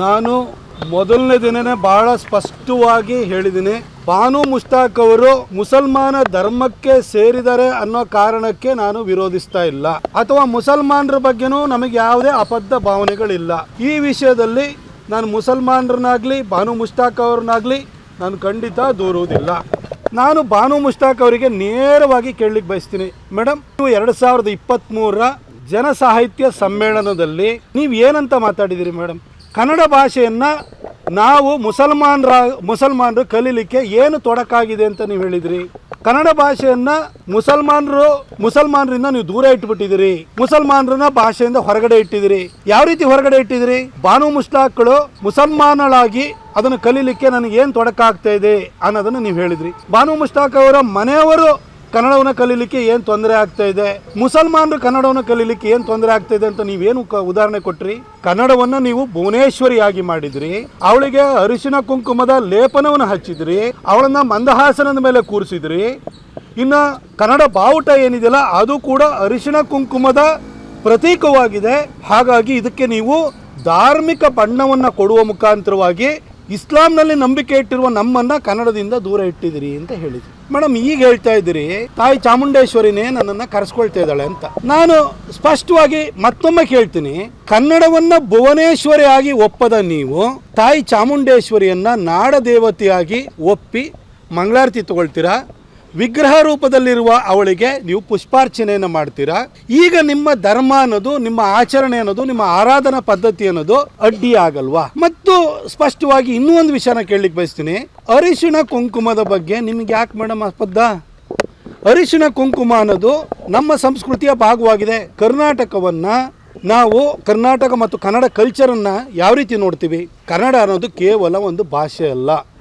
ನಾನು ಮೊದಲನೇ ದಿನನೇ ಬಹಳ ಸ್ಪಷ್ಟವಾಗಿ ಹೇಳಿದ್ದೀನಿ. ಬಾನು ಮುಷ್ತಾಕ್ ಅವರು ಮುಸಲ್ಮಾನ ಧರ್ಮಕ್ಕೆ ಸೇರಿದರೆ ಅನ್ನೋ ಕಾರಣಕ್ಕೆ ನಾನು ವಿರೋಧಿಸ್ತಾ ಇಲ್ಲ. ಅಥವಾ ಮುಸಲ್ಮಾನರ ಬಗ್ಗೆನೂ ನಮಗೆ ಯಾವುದೇ ಅಬದ್ಧ ಭಾವನೆಗಳಿಲ್ಲ. ಈ ವಿಷಯದಲ್ಲಿ ನಾನು ಮುಸಲ್ಮಾನರನ್ನಾಗಲಿ ಬಾನು ಮುಷ್ತಾಕ್ ಅವ್ರನ್ನಾಗಲಿ ನಾನು ಖಂಡಿತ ದೂರುವುದಿಲ್ಲ. ನಾನು ಬಾನು ಮುಷ್ತಾಕ್ ಅವರಿಗೆ ನೇರವಾಗಿ ಕೇಳಲಿಕ್ಕೆ ಬಯಸ್ತೀನಿ. ಮೇಡಮ್ ನೀವು ಎರಡು ಸಾವಿರದ ಇಪ್ಪತ್ತ್ಮೂರರ ಜನಸಾಹಿತ್ಯ ಸಮ್ಮೇಳನದಲ್ಲಿ ನೀವು ಏನಂತ ಮಾತಾಡಿದ್ದೀರಿ ಮೇಡಮ್ ಕನ್ನಡ ಭಾಷೆಯನ್ನು ನಾವು ಮುಸಲ್ಮಾನರ, ಮುಸಲ್ಮಾನರು ಕಲೀಲಿಕ್ಕೆ ಏನು ತೊಡಕಾಗಿದೆ ಅಂತ ನೀವು ಹೇಳಿದ್ರಿ? ಕನ್ನಡ ಭಾಷೆಯನ್ನು ಮುಸಲ್ಮಾನರು, ಮುಸಲ್ಮಾನರಿಂದ ನೀವು ದೂರ ಇಟ್ಬಿಟ್ಟಿದ್ದೀರಿ. ಮುಸಲ್ಮಾನರನ್ನ ಭಾಷೆಯಿಂದ ಹೊರಗಡೆ ಇಟ್ಟಿದ್ದೀರಿ. ಯಾವ ರೀತಿ ಹೊರಗಡೆ ಇಟ್ಟಿದ್ದೀರಿ? ಬಾನು ಮುಸ್ಲಾಕ್ಗಳು ಮುಸಲ್ಮಾನಳಾಗಿ ಅದನ್ನು ಕಲೀಲಿಕ್ಕೆ ನನಗೆ ಏನು ತೊಡಕಾಗ್ತಾ ಇದೆ ಅನ್ನೋದನ್ನು ನೀವು ಹೇಳಿದ್ರಿ. ಬಾನು ಮುಸ್ತಾಕ್ ಅವರ ಮನೆಯವರು ಕನ್ನಡವನ್ನು ಕಲೀಲಿಕ್ಕೆ ಏನು ತೊಂದರೆ ಆಗ್ತಾ ಇದೆ? ಮುಸಲ್ಮಾನರು ಕನ್ನಡವನ್ನು ಕಲೀಲಿಕ್ಕೆ ಏನು ತೊಂದರೆ ಆಗ್ತಾ ಇದೆ ಅಂತ ನೀವೇನು ಉದಾಹರಣೆ ಕೊಟ್ರಿ? ಕನ್ನಡವನ್ನು ನೀವು ಭುವನೇಶ್ವರಿಯಾಗಿ ಮಾಡಿದ್ರಿ, ಅವಳಿಗೆ ಅರಿಶಿನ ಕುಂಕುಮದ ಲೇಪನವನ್ನು ಹಚ್ಚಿದ್ರಿ, ಅವಳನ್ನ ಮಂದಹಾಸನದ ಮೇಲೆ ಕೂರಿಸಿದ್ರಿ. ಇನ್ನು ಕನ್ನಡ ಬಾವುಟ ಏನಿದೆಯಲ್ಲ, ಅದು ಕೂಡ ಅರಿಶಿನ ಕುಂಕುಮದ ಪ್ರತೀಕವಾಗಿದೆ. ಹಾಗಾಗಿ ಇದಕ್ಕೆ ನೀವು ಧಾರ್ಮಿಕ ಬಣ್ಣವನ್ನು ಕೊಡುವ ಮುಖಾಂತರವಾಗಿ ಇಸ್ಲಾಂನಲ್ಲಿ ನಂಬಿಕೆ ಇಟ್ಟಿರುವ ನಮ್ಮನ್ನ ಕನ್ನಡದಿಂದ ದೂರ ಇಟ್ಟಿದ್ದೀರಿ ಅಂತ ಹೇಳಿದ್ರು. ಮೇಡಮ್, ಈಗ ಹೇಳ್ತಾ ಇದ್ದೀರಿ, ತಾಯಿ ಚಾಮುಂಡೇಶ್ವರಿನೇ ನನ್ನನ್ನು ಕರೆಸ್ಕೊಳ್ತಾ ಇದ್ದಾಳೆ ಅಂತ. ನಾನು ಸ್ಪಷ್ಟವಾಗಿ ಮತ್ತೊಮ್ಮೆ ಕೇಳ್ತೀನಿ, ಕನ್ನಡವನ್ನ ಭುವನೇಶ್ವರಿ ಆಗಿ ಒಪ್ಪದ ನೀವು, ತಾಯಿ ಚಾಮುಂಡೇಶ್ವರಿಯನ್ನ ನಾಡ ದೇವತೆಯಾಗಿ ಒಪ್ಪಿ ಮಂಗಳಾರತಿ ತಗೊಳ್ತೀರಾ? ವಿಗ್ರಹ ರೂಪದಲ್ಲಿರುವ ಅವಳಿಗೆ ನೀವು ಪುಷ್ಪಾರ್ಚನೆಯನ್ನು ಮಾಡ್ತೀರಾ? ಈಗ ನಿಮ್ಮ ಧರ್ಮ ಅನ್ನೋದು, ನಿಮ್ಮ ಆಚರಣೆ ಅನ್ನೋದು, ನಿಮ್ಮ ಆರಾಧನಾ ಪದ್ಧತಿ ಅನ್ನೋದು ಅಡ್ಡಿ ಆಗಲ್ವಾ? ಮತ್ತು ಸ್ಪಷ್ಟವಾಗಿ ಇನ್ನೂ ಒಂದು ವಿಷಯನ ಕೇಳಲಿಕ್ಕೆ ಬಯಸ್ತೀನಿ. ಅರಿಶಿಣ ಕುಂಕುಮದ ಬಗ್ಗೆ ನಿಮ್ಗೆ ಯಾಕೆ ಮೇಡಮ್ ಆಸ್ಪದ ಅರಿಶಿಣ ಕುಂಕುಮ ಅನ್ನೋದು ನಮ್ಮ ಸಂಸ್ಕೃತಿಯ ಭಾಗವಾಗಿದೆ. ಕರ್ನಾಟಕವನ್ನ ನಾವು ಕರ್ನಾಟಕ ಮತ್ತು ಕನ್ನಡ ಕಲ್ಚರನ್ನು ಯಾವ ರೀತಿ ನೋಡ್ತೀವಿ? ಕನ್ನಡ ಅನ್ನೋದು ಕೇವಲ ಒಂದು ಭಾಷೆ ಅಲ್ಲ.